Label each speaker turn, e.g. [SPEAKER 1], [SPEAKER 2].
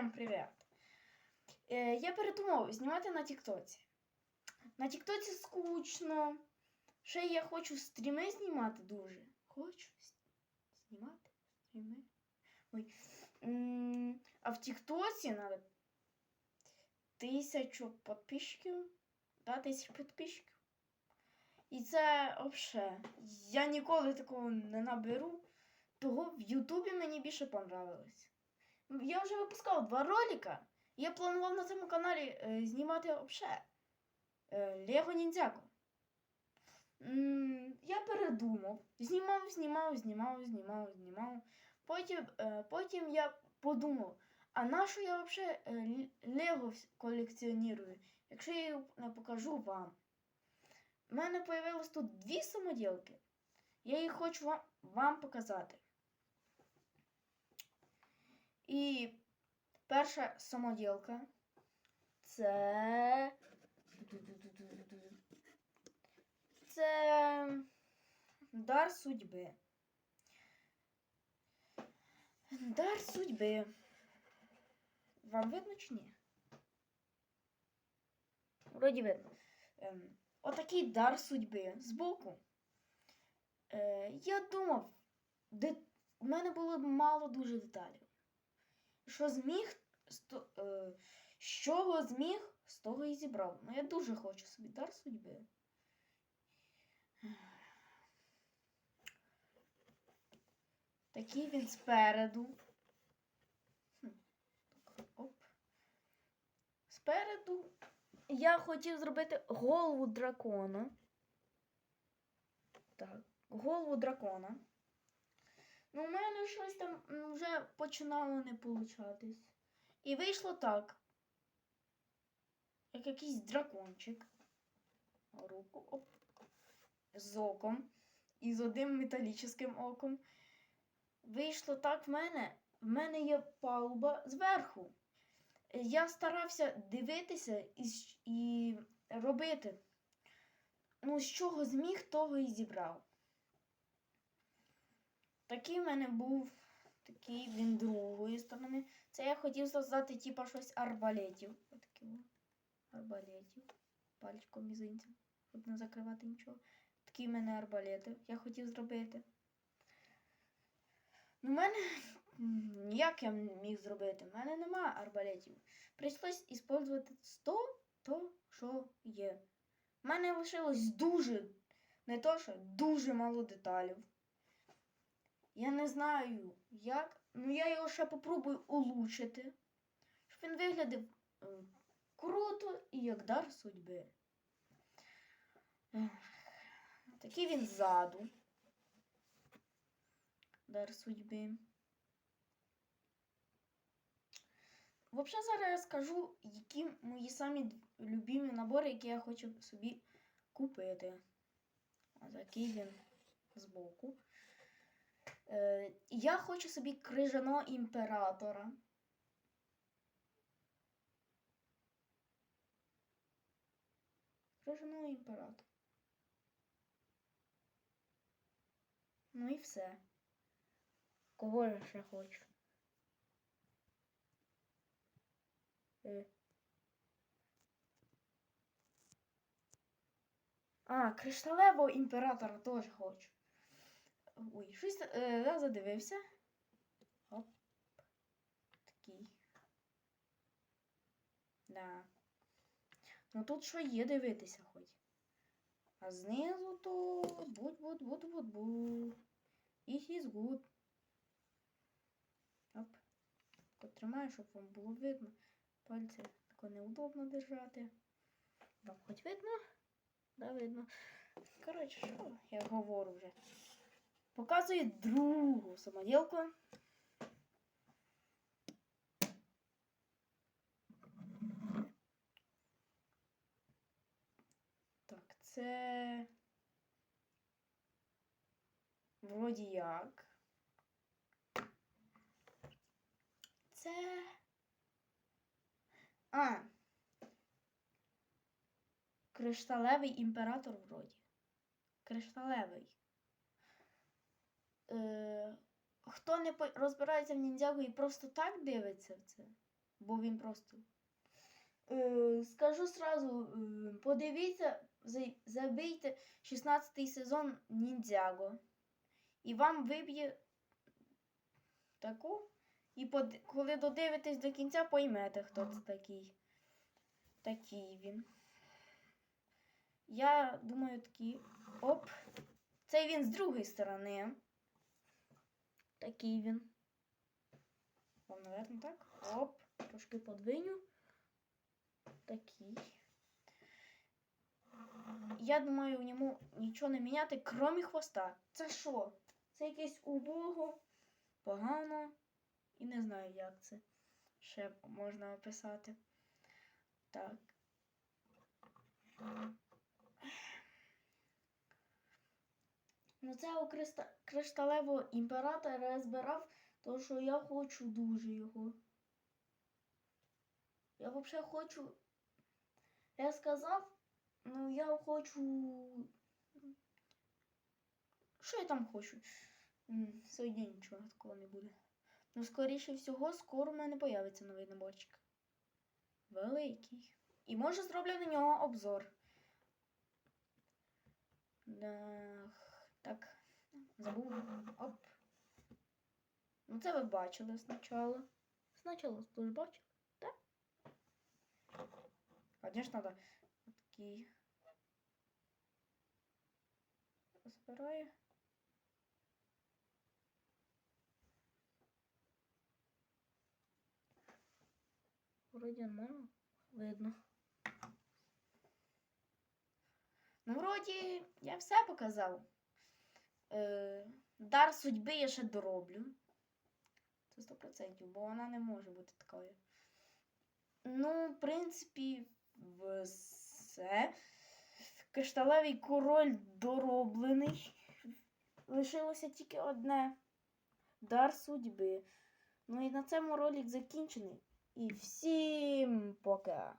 [SPEAKER 1] Всем привіт! Е, я передумав знімати на Тіктоці. На Тіктоці скучно. Ще я хочу стріми знімати дуже. Хочу знімати стріми. Ой. А в Тіктоці треба тисячу підписчиків. Да, тисячу підписчиків. І це взагалі. Я ніколи такого не наберу. Того в Ютубі мені більше понравилось. Я вже випускав два ролика. Я планував на цьому каналі е, знімати взагалі Лего Ніндзяго. М, Я передумав. Знімав, знімав, знімав, знімав, знімав. Потім, е, потім я подумав, а на що я взагалі Лего вс- колекціоную, якщо я не покажу вам. У мене появилось тут дві самоділки. Я їх хочу вам, вам показати. І перша самоділка це. Це дар судьби. Дар судьби. Вам видно чи ні? Вроді видно. Ем, отакий дар судьби збоку. Е, я думав, де... в мене було мало дуже деталей. Що зміг, з е, чого зміг, з того і зібрав. Ну я дуже хочу собі дар судьби. Такий він спереду. Спереду я хотів зробити голову дракона. Так, голову дракона. Ну, у мене щось там вже починало не получатись. І вийшло так. Як якийсь дракончик. Руку оп. З оком. І з одним металічним оком. Вийшло так в мене. В мене є палуба зверху. Я старався дивитися і, і робити. Ну, з чого зміг, того і зібрав. Такий в мене був такий він другої сторони. Це я хотів создати типа щось арбалетів. Отакі о. Арбалетів. Пальчиком мізинцем, щоб не закривати нічого. Такі в мене арбалети. Я хотів зробити. Ну, в мене ніяк я міг зробити. У мене нема арбалетів. Прийшлось іспользувати 100 то, що є. У мене лишилось дуже, не то що, дуже мало деталів. Я не знаю, як. Ну я його ще попробую улучшити. Щоб він виглядав е, круто і як дар судьби. Такий він ззаду. Дар судьби. Взагалі зараз я скажу, які мої самі любимі набори, які я хочу собі купити. Ось такий він збоку. Е, я хочу собі крижаного імператора. Крижаного імператора. Ну і все. Кого я ще хочу? Е. А, кришталевого імператора теж хочу. Ой, щось е, задивився. Оп. Такий. Да. Ну тут що є дивитися хоч. А знизу то будь будь будь будь будь. It is good. Оп. Потримаю, щоб вам було видно. Пальці тако неудобно держати. Вам хоч видно? Да, видно. Коротше, що я говорю вже. Показує другу самоділку. Так, це. Вроді як. Це. А. Кришталевий імператор вроді. Кришталевий. Е, хто не розбирається в ніндзяго і просто так дивиться в це, бо він просто. Е, скажу сразу, е, подивіться, за- забийте 16 сезон Ніндзяго. І вам виб'є таку. І под... коли додивитесь до кінця, поймете, хто це такий. Такий він. Я думаю, такий. Оп. Це він з другої сторони. Такий він. О, наверно, так. Оп. Трошки подвиню. Такий. Я думаю, в ньому нічого не міняти, крім хвоста. Це що? Це якесь убого, погано. І не знаю, як це ще можна описати. Так. Ну, це у криста... кришталевого імператора я збирав, тому що я хочу дуже його. Я взагалі хочу. Я сказав, ну я хочу. Що я там хочу? Сьогодні нічого такого не буде. Ну, скоріше всього, скоро в мене появиться новий наборчик. Великий. І може зроблю на нього обзор. Да, так, забув. Оп. Ну, це ви бачили спочатку. Спочатку ж бачили, так? Звісно, так. Такий. Збираю. Вроді нормально видно. Ну, вроді, я все показав. Е, дар судьби я ще дороблю. Це 100%, бо вона не може бути такою. Ну, в принципі, все. Кришталевий король дороблений. Лишилося тільки одне. Дар судьби. Ну і на цьому ролик закінчений. І всім пока!